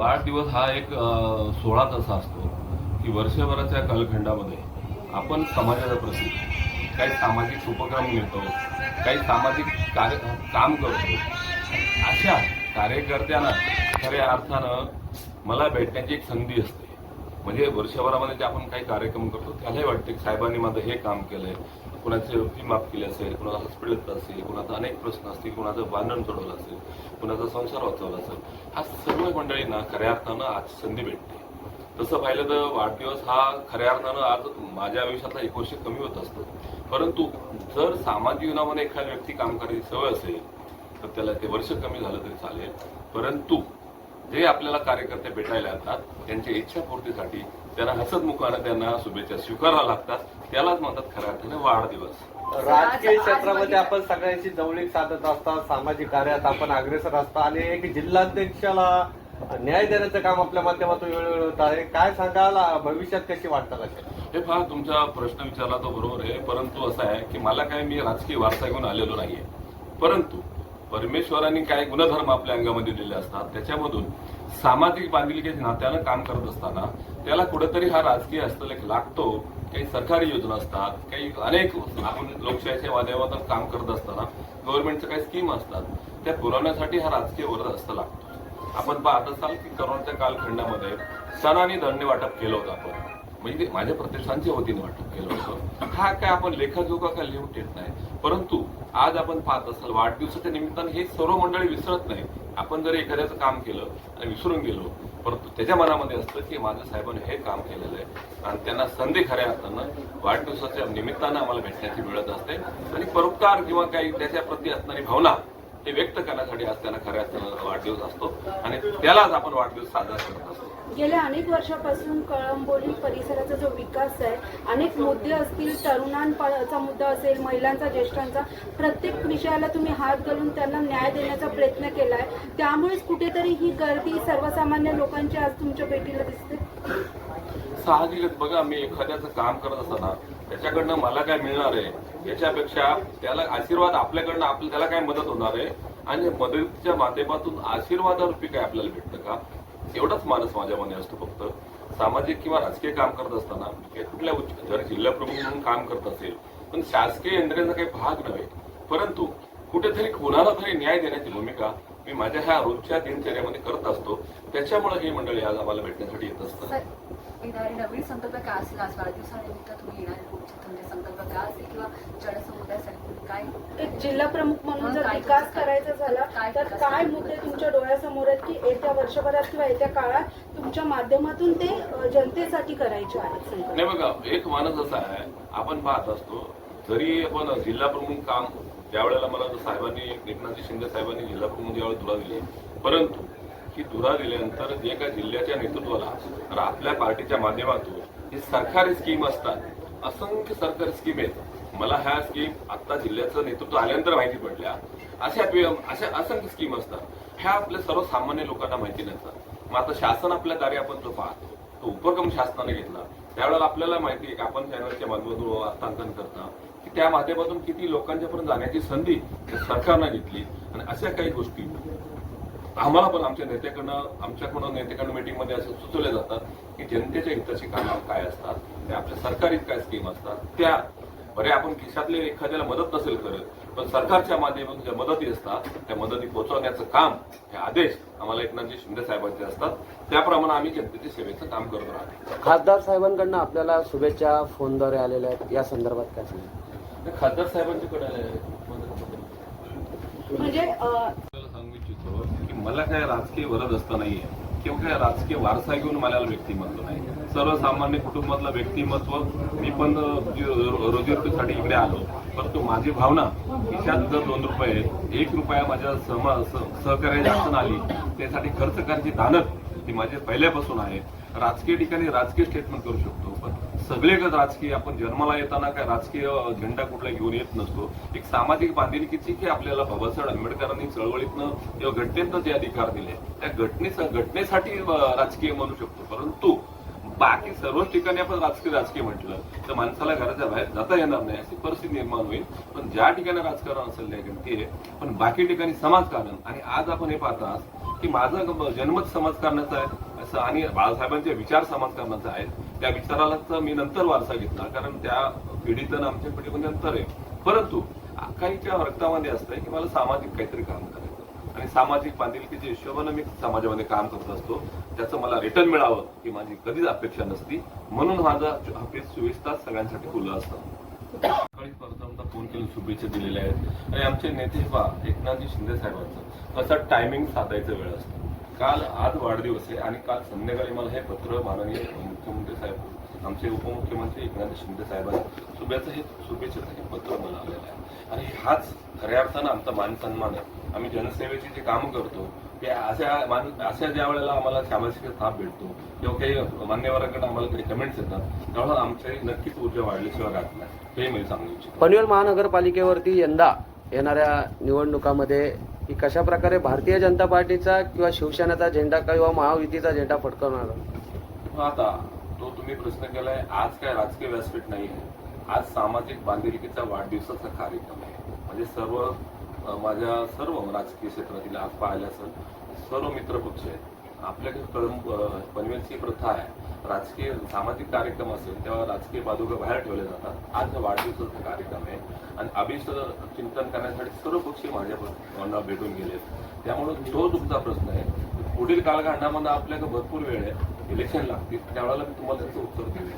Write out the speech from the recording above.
वाढदिवस हा एक सोळा सोहळाच असा असतो की वर्षभराच्या कालखंडामध्ये आपण समाजाचा प्रती काही सामाजिक उपक्रम घेतो काही सामाजिक कार्य काम करतो. अशा कार्यकर्त्यांना खऱ्या अर्थानं मला भेटण्याची एक संधी असते. म्हणजे वर्षभरामध्ये जे आपण काही कार्यक्रम करतो त्यालाही वाटते की साहेबांनी माझं हे काम केलंय कुणाचे फी माफ केली असेल कुणाचा हॉस्पिटलचं असेल कुणाचा अनेक प्रश्न असतील कुणाचं बांधण चढवलं असेल कुणाचा संसार वाचवला असेल हा सर्व मंडळींना खऱ्या अर्थानं आज संधी भेटते. तसं पाहिलं तर वाढदिवस हा खऱ्या अर्थानं आज माझ्या आयुष्यातला एक वर्ष कमी होत असतो. परंतु जर सामाजिक जीवनामध्ये एखादा व्यक्ती काम करायची सवय असेल तर त्याला ते वर्ष कमी झालं तरी चालेल. परंतु जे आपल्याला कार्यकर्ते भेटायला येतात त्यांच्या इच्छापूर्तीसाठी त्यांना हसत मुखानं त्यांना शुभेच्छा स्वीकाराव्या लागतात. त्यालाच म्हणतात खऱ्या अर्थाने वाढदिवस. राजकीय क्षेत्रामध्ये आपण सगळ्यांशी जवळीक साधत असतात सामाजिक कार्यात आपण अग्रेसर असता आणि एक जिल्हाध्यक्षाला न्याय देण्याचं काम आपल्या माध्यमातून वेळोवेळी होत आहे. काय सांगाल? भविष्यात कशी वाटतात असे हे पहा तुमचा प्रश्न विचारला तो बरोबर आहे परंतु असं आहे की मला काय मी राजकीय वारसा घेऊन आलेलो नाहीये. परंतु परमेश्वरांनी काय गुणधर्म आपल्या अंगामध्ये दिले असतात त्याच्यामधून सामाजिक बांधिलकीच्या नात्यानं काम करत असताना त्याला कुठेतरी हा राजकीय हस्तलेख लागतो काही सरकारी योजना असतात काही अनेक आपण लोकशाहीच्या माध्यमातून काम करत असताना गव्हर्नमेंटच्या काही स्कीम असतात त्या पुरवण्यासाठी हा राजकीय वर्ग हस्त लागतो. आपण पाहत असाल की करोनाच्या कालखंडामध्ये सणाने धान्य वाटप केलं होतं आपण. म्हणजे ते माझ्या प्रतिष्ठानच्या वतीने वाटप केलं होतं. हा काय आपण लेखाजोखा काय लिहून ठेवत नाही? परंतु आज आपण पाहत असाल वाढदिवसाच्या निमित्ताने हे सर्व मंडळी विसरत नाही. आपण जर एखाद्याचं काम केलं आणि विसरून गेलो परंतु त्याच्या मनामध्ये असतं की माझ्या साहेबांनी हे काम केलेलं आहे. आणि त्यांना संधी खऱ्या असताना वाढदिवसाच्या निमित्तानं आम्हाला भेटण्याची मिळत असते. आणि परोपकार किंवा काही त्याच्या प्रती असणारी भावना हे व्यक्त करण्यासाठी आज त्यांना खऱ्या अर्थानं वाढदिवस असतो. आणि त्यालाच आपण वाढदिवस साजरा करत असतो. गेल्या अनेक वर्षापासून कळंबोली परिसराचा जो विकास आहे अनेक मुद्दे असतील तरुणांचा मुद्दा असेल महिलांचा ज्येष्ठांचा प्रत्येक विषयाला तुम्ही हात घालून त्यांना न्याय देण्याचा प्रयत्न केलाय. त्यामुळेच कुठेतरी ही गर्दी सर्वसामान्य लोकांची आज तुमच्या भेटीला दिसते. साहजिकच बघा मी एखाद्याचं काम करत असताना त्याच्याकडनं मला काय मिळणार आहे याच्यापेक्षा त्याला आशीर्वाद आपल्याकडनं आपल्याला त्याला काय मदत होणार आहे? आणि मदतीच्या माध्यमातून आशीर्वादारूपी काय आपल्याला भेटतं का? एवढाच मानस माझ्यामध्ये असतो फक्त. सामाजिक किंवा राजकीय काम करत असताना कुठल्या उच्च जर जिल्हा प्रमुख म्हणून काम करत असेल पण शासकीय यंत्रणेचा काही भाग नव्हे. परंतु कुठेतरी कोणाला तरी न्याय देण्याची भूमिका मी माझ्या ह्या रोजच्या दिनचर्यामध्ये करत असतो. त्याच्यामुळे ही मंडळी आज आम्हाला भेटण्यासाठी येत असतात. नवीन संकल्प काय असेल? आज वाढदिवसानिमित्त तुम्ही येणारे तुमचे संकल्प. काय असेल किंवा जनसमुदायासाठी काय एक जिल्हा प्रमुख म्हणून जर विकास करायचा झाला काय तर विकास काय? मुद्दे तुमच्या डोळ्यासमोर आहेत की येत्या वर्षभरात किंवा येत्या काळात तुमच्या माध्यमातून ते जनतेसाठी करायचे आहेत संकल्प? नाही बघा एक माणूस असा आहे आपण पाहत असतो जरी आपण जिल्हा प्रमुख काम ज्यावेळेला मला साहेबांनी एकनाथजी शिंदे साहेबांनी जिल्हा प्रमुख ज्यावेळेला धुरा दिली परंतु ही धुरा दिल्यानंतर जे काय जिल्ह्याच्या नेतृत्वाला तर आपल्या पार्टीच्या माध्यमातून ही सरकारी स्कीम असतात. असंख्य सरकारी स्कीम आहेत. मला ह्या स्कीम आता जिल्ह्याचं नेतृत्व आल्यानंतर माहिती पडल्या. अशा अशा असंख्य स्कीम असतात. ह्या आपल्या सर्वसामान्य लोकांना माहिती नसतात. मग आता शासन आपल्या दारी आपण जो पाहतो. तो उपक्रम शासनाने घेतला. त्यावेळेला आपल्याला माहिती आहे की आपण चॅनलच्या माध्यमातून हस्तांकन करता. की त्या माध्यमातून किती लोकांच्यापर्यंत जाण्याची संधी सरकारनं घेतली. आणि अशा काही गोष्टी आम्हाला पण आमच्या नेत्याकडनं आमच्याकडून नेत्याकडनं मीटिंगमध्ये असं सुचवले जातात की जनतेच्या हिताची कामं काय असतात त्या आपल्या सरकारी काय स्कीम असतात त्या बरे आपण खिशातले एखाद्याला मदत नसेल करत पण सरकारच्या माध्यमातून ज्या मदती असतात त्या मदती पोहोचवण्याचं काम हे आदेश आम्हाला एकनाथजी शिंदे साहेबांचे असतात. त्याप्रमाणे आम्ही जनतेच्या सेवेचं काम करत राहतो. खासदार साहेबांकडनं आपल्याला शुभेच्छा फोनद्वारे आलेल्या आहेत. या संदर्भात काय सांगा खासदार साहेबांच्याकडे म्हणजे अ, आपल्याला सांगू इच्छितो की मला काय राजकीय वरद असता नाहीये. किंवा काय राजकीय वारसा घेऊन मला व्यक्तिमत्व नाही. सर्वसामान्य कुटुंबातलं व्यक्तिमत्व मी पण रोजीरोटीसाठी इकडे आलो. परंतु माझी भावना खिशात जर दोन रुपये आहेत, एक रुपया माझ्या समा सहकार्याची अडचण आली त्यासाठी खर्च करायची दानत ही माझी पहिल्यापासून आहे. राजकीय ठिकाणी राजकीय स्टेटमेंट करू शकतो. पण सगळेच राजकीय आपण जन्माला येताना काय राजकीय झेंडा कुठला घेऊन येत नसतो. एक सामाजिक बांधिलकीची की आपल्याला बाबासाहेब आंबेडकरांनी चळवळीतनं किंवा घटनेतनं जे अधिकार दिले त्या घटने घटनेसाठी राजकीय म्हणू शकतो. परंतु बाकी सर्वच ठिकाणी आपण राजकीय राजकीय म्हटलं तर माणसाला घराच्या बाहेर जाता येणार नाही. अशी परिस्थिती निर्माण होईल. पण ज्या ठिकाणी राजकारण असेल त्या ठिकाणी ते. आहे. पण बाकी ठिकाणी समाजकारण. आणि आज आपण हे पाहता की माझा जन्मच समाजकारणाचा आहे. असं आणि बाळासाहेबांचे विचार समाजकारणाचा आहे त्या विचाराला मी नंतर वारसा घेतला कारण त्या पिढीत आमच्या पिढीमध्ये नंतर आहे. परंतु काहीच्या रक्तामध्ये असतंय की मला सामाजिक काहीतरी काम करायचं आणि सामाजिक बांधिलकीच्या हिशोबानं मी समाजामध्ये काम करत असतो. त्याचं मला रिटर्न मिळावं ही माझी कधीच अपेक्षा नसती. म्हणून माझा ऑफिस चोवीस तास सगळ्यांसाठी खुलं असतं. सकाळी फोन करून शुभेच्छा दिलेल्या आहेत. आणि आमचे नेते पहा एकनाथजी शिंदे साहेबांचं. कसं टायमिंग साधायचं वेळ असतं. काल आज वाढदिवस आहे आणि काल संध्याकाळी मला हे पत्र माननीय मुख्यमंत्री साहेब आमचे उपमुख्यमंत्री एकनाथ शिंदे साहेबांनी शुभेच्छा हे शुभेच्छेचं हे पत्र मला आलेलं आहे. आणि हाच खऱ्या अर्थानं आमचा मान सन्मान आहे. आम्ही जनसेवेची जे कामं करतो ते अशा मान अशा ज्या वेळेला आम्हाला सामाजिक थाप भेटतो किंवा काही मान्यवरांकडे आम्हाला काही कमेंट्स येतात त्यावेळेला आमची नक्कीच ऊर्जा वाढल्याशिवाय राहत नाही. हे मी सांगू इच्छितो. पनवेल महानगरपालिकेवरती यंदा येणाऱ्या निवडणुकामध्ये की कशा प्रकारे भारतीय जनता पार्टीचा किंवा शिवसेनेचा झेंडा किंवा महायुतीचा झेंडा फडकवणार आता तो तुम्ही प्रश्न केलाय आज काय राजकीय व्यासपीठ नाही आहे. आज सामाजिक बांधिलकीचा वाढदिवसाचा कार्यक्रम आहे. म्हणजे सर्व माझ्या सर्व राजकीय क्षेत्रातील आज पाहिलं असेल सर्व मित्रपक्ष आहेत. आपल्याकडे कळम पनवेलची प्रथा आहे. राजकीय सामाजिक कार्यक्रम असेल तेव्हा राजकीय बाजूला बाहेर ठेवले जातात. आज वाढदिवसाचा कार्यक्रम आहे. आणि अभिष्ट चिंतन करण्यासाठी सर्व पक्षी माझ्या भेटून गेलेत त्यामुळे तो तुमचा प्रश्न आहे. पुढील कालखंडामध्ये आपल्याकडे भरपूर वेळ आहे. इलेक्शन लागतील. त्यावेळेला मी तुम्हाला त्याचं उत्तर देईन.